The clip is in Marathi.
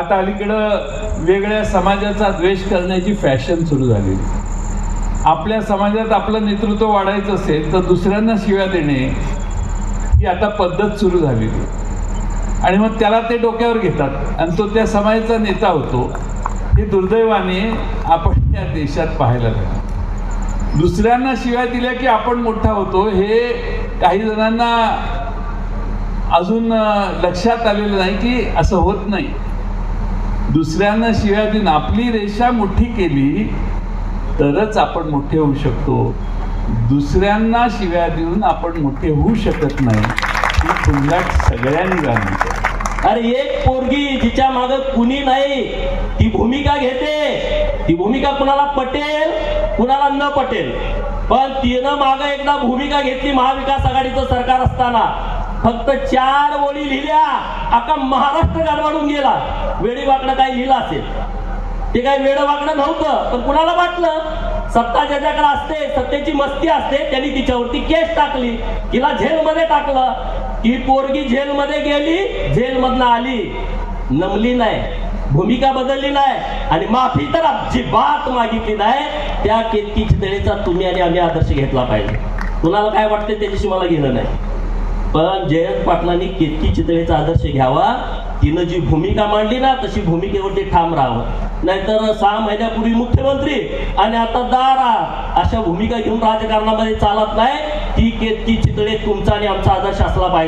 आता अलीकडं वेगळ्या समाजाचा द्वेष करण्याची फॅशन सुरू झाली. आपल्या समाजात आपलं नेतृत्व वाढायचं असेल तर दुसऱ्यांना शिव्या देणे ही आता पद्धत सुरू झालेली आणि मग त्याला ते डोक्यावर घेतात. आणि तो त्या समाजाचा नेता होतो. हे दुर्दैवाने आपण या देशात पाहायला लागलो दुसऱ्यांना शिव्या दिल्या की आपण मोठा होतो हे काही जणांना अजून लक्षात आलेलं नाही की असं होत नाही. दुसऱ्यांना शिव्या देऊन आपली रेषा मोठी केली तरच आपण मोठे होऊ शकतो. दुसऱ्यांना शिव्या देऊन आपण मोठे होऊ शकत नाही ही पुंगाट सगळ्यांनी घालली अरे एक पोरगी जिच्या माग कुणी नाही ती भूमिका घेते. ती भूमिका कुणाला पटेल कुणाला न पटेल. पण तिनं माग एकदा भूमिका घेतली महाविकास आघाडीचं सरकार असताना. फक्त चार ओळी लिहिल्या अख्खा महाराष्ट्र गडबडून गेला. वेळी वाकडं काही लिहिलं असेल. ते काही वेड वागणं नव्हतं पण कुणाला वाटलं? सत्ता ज्याच्याकडे असते सत्तेची मस्ती असते त्यांनी तिच्यावरती केस टाकली. तिला झेलमध्ये टाकलं. ती पोरगी झेलमध्ये गेली झेलमधनं आली. नमली नाही भूमिका बदलली नाही आणि माफी तर अजिबात मागितली नाही. त्या केतकी चितळेचा तुम्ही आणि आम्ही आदर्श घेतला पाहिजे. कुणाला काय वाटते त्याच्याशी मला घेणं नाही. पण जयंत पाटलांनी केतकी चितळेचा आदर्श घ्यावा? तिनं जी भूमिका मांडली ना तशी भूमिकेवरती ठाम राहावं. नाहीतर सहा महिन्यापूर्वी मुख्यमंत्री आणि आता दारा अशा भूमिका घेऊन राजकारणामध्ये चालत नाही. ती केतकी चितळे तुमचा आणि आमचा आदर्श असला पाहिजे.